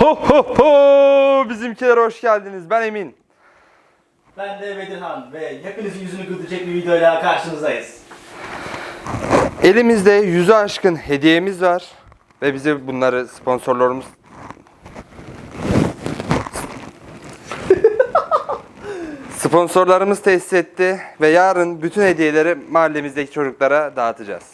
Ho ho ho! Bizimkilere hoş geldiniz. Ben Emin. Ben de Bedirhan ve hepinizin yüzünü güldürecek bir videoyla karşınızdayız. Elimizde yüzü aşkın hediyemiz var. Ve bize bunları sponsorlarımız... Sponsorlarımız tesis etti ve yarın bütün hediyeleri mahallemizdeki çocuklara dağıtacağız.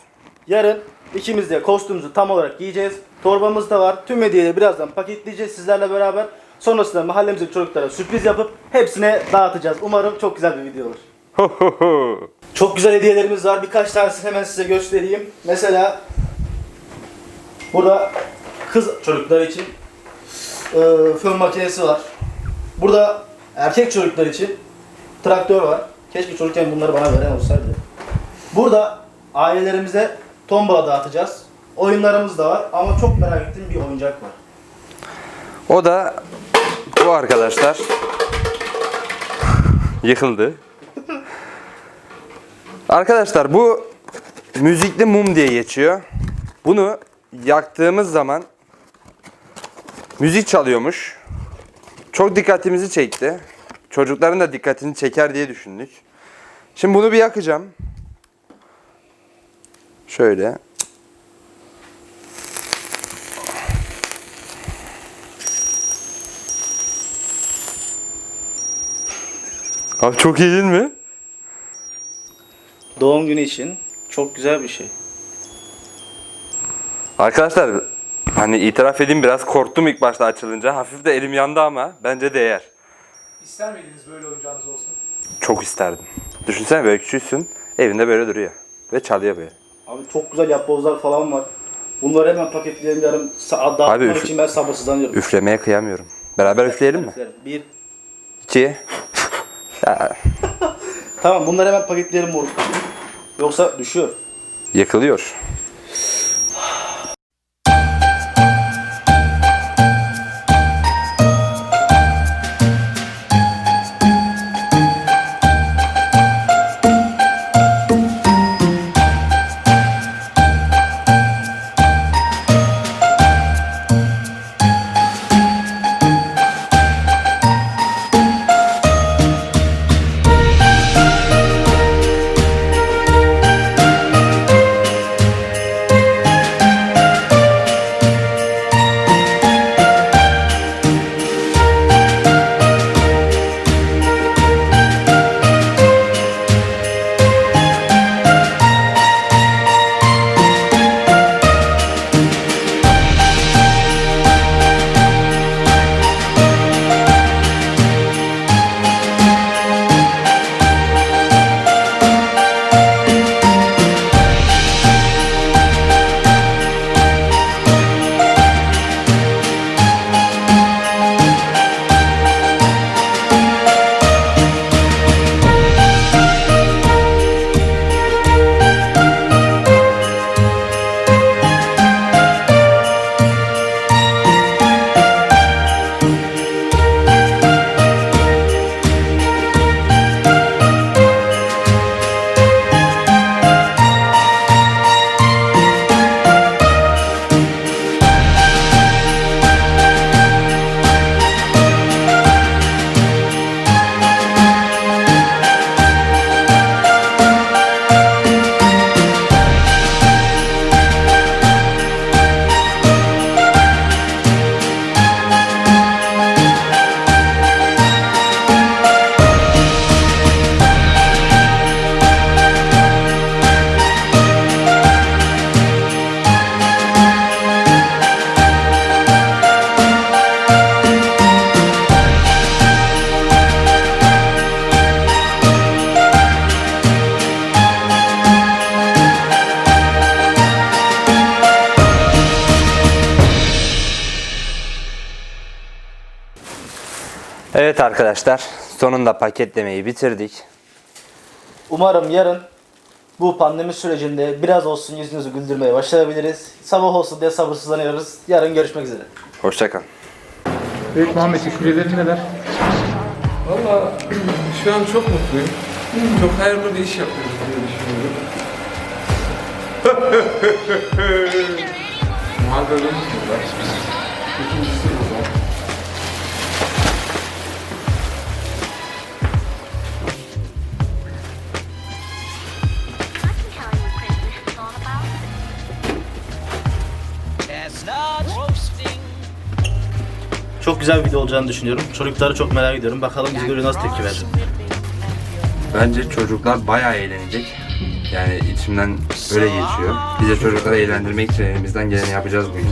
Yarın ikimiz de kostümümüzü tam olarak giyeceğiz. Torbamız da var. Tüm hediyeleri birazdan paketleyeceğiz sizlerle beraber. Sonrasında mahallemizdeki çocuklara sürpriz yapıp hepsine dağıtacağız. Umarım çok güzel bir video olur. Çok güzel hediyelerimiz var. Birkaç tanesini hemen size göstereyim. Mesela burada kız çocuklar için e, fön makinesi var. Burada erkek çocuklar için traktör var. Keşke çocukken bunları bana veren olsaydı. Burada ailelerimize tombala dağıtacağız. Oyunlarımız da var ama çok merak ettiğim bir oyuncak var. O da bu arkadaşlar. Yıkıldı. Arkadaşlar bu müzikli mum diye geçiyor. Bunu yaktığımız zaman müzik çalıyormuş. Çok dikkatimizi çekti. Çocukların da dikkatini çeker diye düşündük. Şimdi bunu bir yakacağım. Şöyle. Abi çok iyi değil mi? Doğum günü için çok güzel bir şey. Arkadaşlar hani itiraf edeyim biraz korktum ilk başta açılınca. Hafif de elim yandı ama bence değer. İster miydiniz böyle oyuncağınız olsun? Çok isterdim. Düşünsene böyle küçüksün. Evinde böyle duruyor. Ve çalıyor böyle. Abi çok güzel yapbozlar falan var. Bunları hemen paketleyelim yarın saat dağıtmak üf- için ben sabırsızlanıyorum. Üflemeye kıyamıyorum. Beraber üfleyelim mi? Bir. İki. Ya, Tamam bunları hemen paketleyelim moruk. Yoksa düşüyor. yakılıyor. Evet arkadaşlar sonunda paketlemeyi bitirdik. Umarım yarın bu pandemi sürecinde biraz olsun yüzünüzü güldürmeye başarabiliriz. Sabah olsun diye sabırsızlanıyoruz. Yarın görüşmek üzere. Hoşçakal. Evet Muhammed düşüncelerin neler? Valla şu an çok mutluyum. Çok hayırlı bir iş yapıyoruz diye düşünüyorum. Muhabbetimiz var. İkincisi Çok güzel bir video olacağını düşünüyorum. Çocukları çok merak ediyorum. Bakalım biz görüyor nasıl tepki verecek. Bence çocuklar bayağı eğlenecek. Yani içimden öyle geçiyor. Biz de çocukları eğlendirmek için elimizden geleni yapacağız bugün.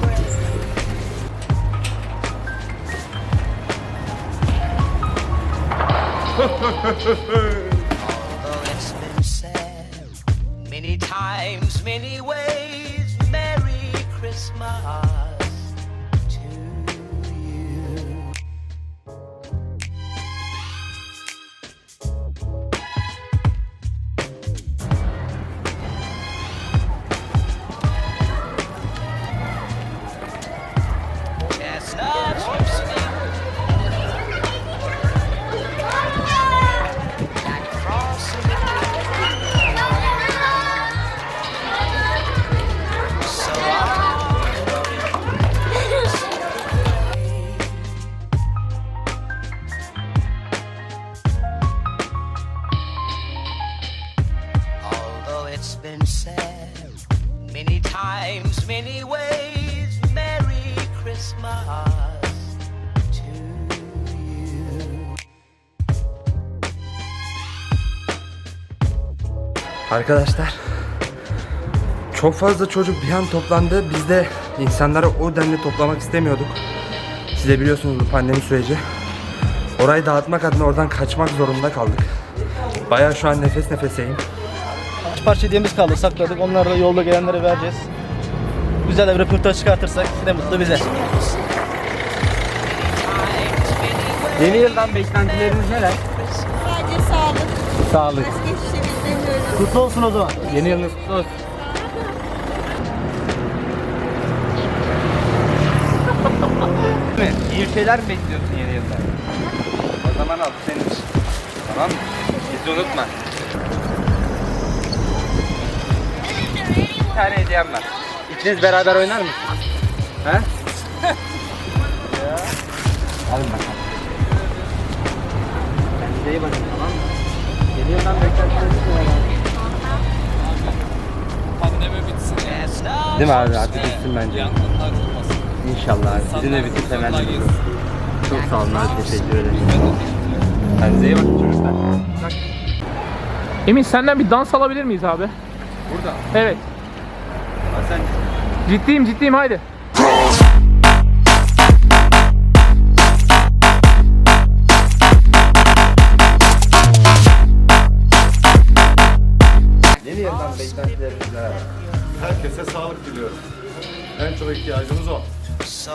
Many times, many ways. Merry been said many times, many ways, Merry Christmas. Arkadaşlar çok fazla çocuk bir an toplandı. Biz de insanları o denli toplamak istemiyorduk. Siz de biliyorsunuz bu pandemi süreci. Orayı dağıtmak adına oradan kaçmak zorunda kaldık. Bayağı şu an nefes nefeseyim. Parça hediyemiz kaldı sakladık. Onları da yolda gelenlere vereceğiz. Güzel de bir röportaj çıkartırsak ne mutlu bize. Yeni yıldan beklentileriniz neler? Sadece sağlık. Sağlık. Başka hiçbir şey. Kutlu olsun o zaman. Yeni yılınız kutlu olsun. İyi şeyler mi bekliyorsun yeni yılda? O zaman al senin için. Tamam mı? Bizi unutma. Bir tane hediyem var. İkiniz beraber oynar mısınız? He? Alın bakalım. Kendinize iyi bakın tamam mı? Yeni yıldan beklentileriniz neler? Değil mi abi? Artık bitsin bence. İnşallah abi. Sizin de bütün temennimiz o. Çok sağ olun abi. Teşekkür ederim. Kendinize iyi bakın çocuklar. Emin senden bir dans alabilir miyiz abi? Burada. Evet. Sen Ciddiyim ciddiyim haydi. yeni yıldan? Herkese sağlık diliyorum. En çok ihtiyacımız o. So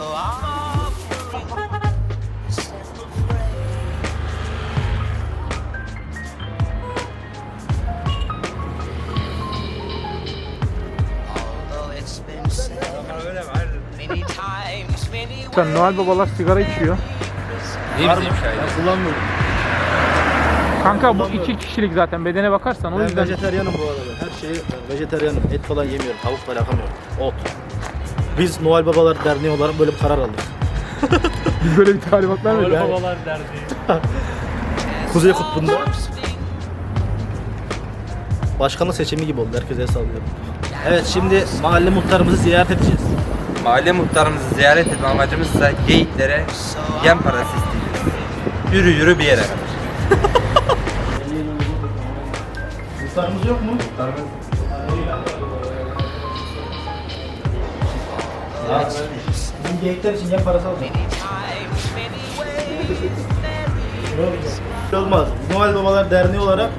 Sen Noel babalar sigara içiyor. İyi bizim şahit. Kullanmıyorum. Kanka bu iki kişilik zaten bedene bakarsan o Ben yüzden vejeteryanım bu arada. Her şeyi ben vejeteryanım. Et falan yemiyorum. Tavuk falan yakamıyorum. Ot. Biz Noel Babalar Derneği olarak böyle bir karar aldık. biz böyle bir talimat vermedik. Yani- Yani. Kuzey Kutbu'nda başkanlık seçimi gibi oldu. Herkese sallıyorum. Evet şimdi mahalle muhtarımızı ziyaret edeceğiz. Mahalle muhtarımızı ziyaret etme amacımız ise geyiklere yem parası isteyeceğiz. Yürü yürü bir yere kadar. Muhtarımız yok mu? Bizim geyikler için yem parası ways. Olmaz. Noel Babalar Derneği olarak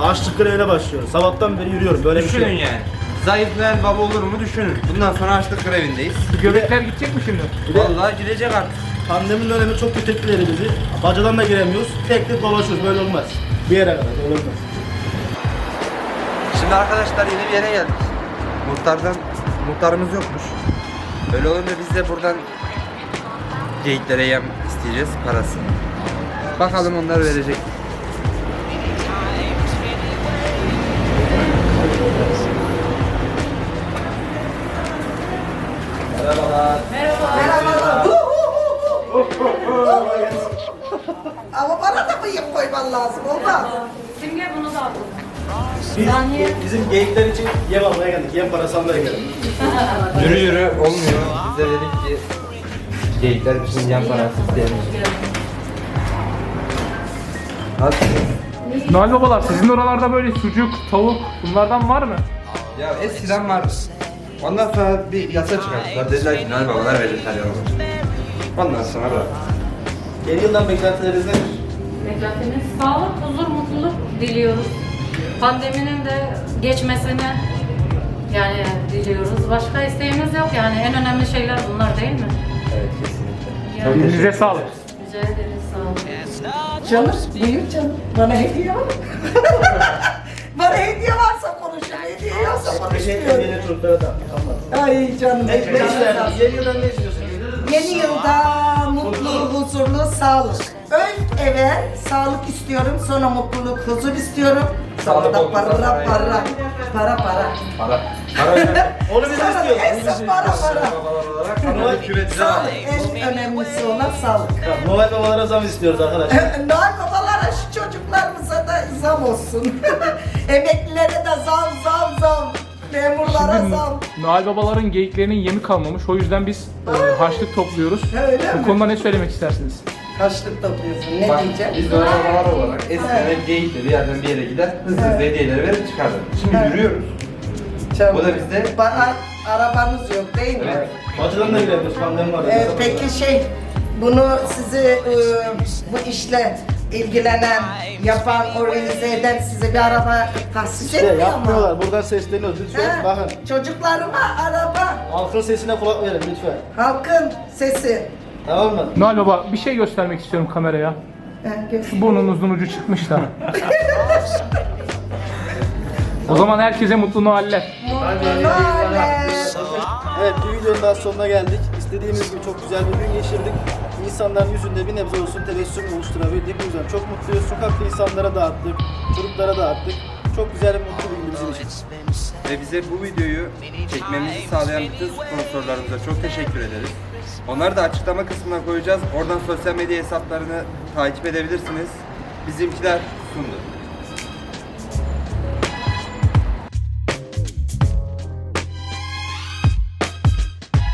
ağaçlık grevine başlıyoruz. Sabahtan beri yürüyorum. Böyle bir Düşünün şey. yani. Zayıf Noel baba olur mu düşünün. Bundan sonra açlık grevindeyiz. Göbekler gidecek mi şimdi? Vallahi gidecek artık. Pandemi dönemi çok kötü etkiledi bizi. Bacadan da giremiyoruz. Tek tek dolaşıyoruz. Böyle olmaz. Bir yere kadar. Olmaz. Şimdi arkadaşlar yeni bir yere geldik. Muhtardan, muhtarımız yokmuş. Öyle olunca biz de buradan geyiklere yem isteyeceğiz parası. Bakalım onlar verecek. Ama bana da bıyık koyman lazım olmaz. Biz, bizim geyikler için yem almaya geldik. Yem parası almaya geldik. Yürü yürü olmuyor. Biz de dedik ki Geyikler için yan sana isteyelim. Hadi. Noel babalar sizin oralarda böyle sucuk, tavuk bunlardan var mı? Ya eskiden vardı. Ondan sonra bir yasa çıkarttılar. Dediler ki Noel babalar vejetaryen olur. Ondan sonra da Yeni yıldan beklentileriniz nedir? Beklentimiz sağlık, huzur, mutluluk diliyoruz. Pandeminin de geçmesini yani diliyoruz. Başka isteğimiz yok yani en önemli şeyler bunlar değil mi? evet kesinlikle. Yani Elinize sağlık. rica ederiz sağ olun. Canım, buyur canım. Bana hediye var. Bana hediye varsa Ay canım. Ne, ne isterdin? Yeni yıldan ne istiyorsun? Yeni yılda mutlu, huzurlu, sağlık. Ön evvel sağlık istiyorum, sonra mutluluk, huzur istiyorum. Sonra da para, para. para, para, para. Para. Para. Onu biz istiyoruz. hepsi para, para. Var. Sağlık, en önemlisi olan sağlık. Noel babalara zam istiyoruz arkadaşlar. zam olsun. Emeklilere de zam, zam, zam. Memurlara Şimdi zam. Noel babaların geyiklerinin yemi kalmamış. O yüzden biz e, harçlık topluyoruz. Öyle Bu mi? konuda ne söylemek istersiniz? Kaçlık topluyorsun, ne Bak, diyeceğim? Biz Noel babalar olarak eskiden hep geyikle bir yerden bir yere gider, hızlı hızlı hediyeleri verip çıkardık. Şimdi Evet. yürüyoruz. Canım, Bu da bizde- Bana arabanız yok değil mi? Evet. Batıdan da gidebiliriz. Pandemi var. Ee, peki şey, bunu sizi e, bu işle ilgilenen, yapan, organize eden size bir araba tahsis İşte etmiyor mu? yapmıyorlar. Buradan sesleniyoruz. Lütfen Ha, bakın. Çocuklarıma araba, Halkın sesine kulak verin lütfen. halkın sesi. Tamam mı? Noel baba bir şey göstermek istiyorum kameraya. Ha, gö- Şu burnunuzun ucu çıkmış da. o zaman herkese mutlu Noeller. Mutlu Noeller. Evet bir videonun daha sonuna geldik. İstediğimiz gibi çok güzel bir gün geçirdik. İnsanların yüzünde bir nebze olsun tebessüm oluşturabildik. Bu yüzden çok mutluyuz. Sokakta insanlara dağıttık, çocuklara dağıttık. Çok güzel ve mutlu bir gün bizim için. Ve bize bu videoyu çekmemizi sağlayan bütün sponsorlarımıza çok teşekkür ederiz. Onları da açıklama kısmına koyacağız. Oradan sosyal medya hesaplarını takip edebilirsiniz. Bizimkiler sundu.